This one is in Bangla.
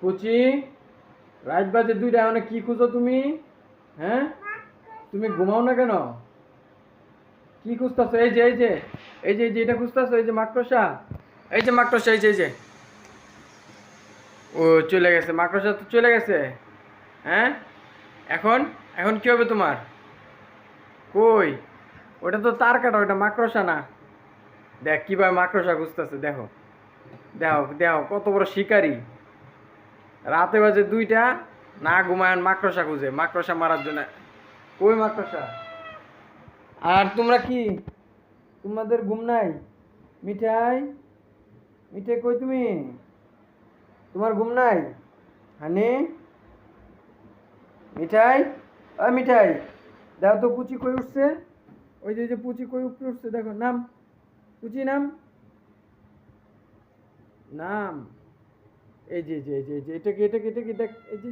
পুচি রাত বাজে দুইটা মানে কি খুঁজো তুমি? হ্যাঁ? তুমি ঘুমাও না কেন? কি খুঁজতেছো? এই যে এই যে এই যে এই যে, এটা খুঁজতেছো? এই যে মাকড়সা? এই যে মাকড়সা, এই যে এই যে। ও, চলে গেছে। মাকড়সা তো চলে গেছে। হ্যাঁ? এখন এখন কি হবে তোমার? কই? ওটা তো তার কাটা, ওটা মাকড়সা না। দেখ, কীভাবে মাকড়সা খুঁজতেছে, দেখো। দেখো দেখো, কত বড় শিকারি। রাতে বাজে দুইটা, না ঘুমায়ন মাকড়সা খুঁজে। মাকড়সা মারার জন্য। কই মাকড়সা? আর তোমরা কি? তোমাদের ঘুম নাই? মিঠাই? মিঠাই কই তুমি? তোমার ঘুম নাই? হানি? মিঠাই? ও মিঠাই। দেখো তো পুচি কই উঠছে। ওই যে পুচি কই উপরে উঠছে, দেখো, নাম। পুচি, নাম। নাম। এই যে এই যে এই যে এটা কি এটা কি এটা কি দেখ এই যে।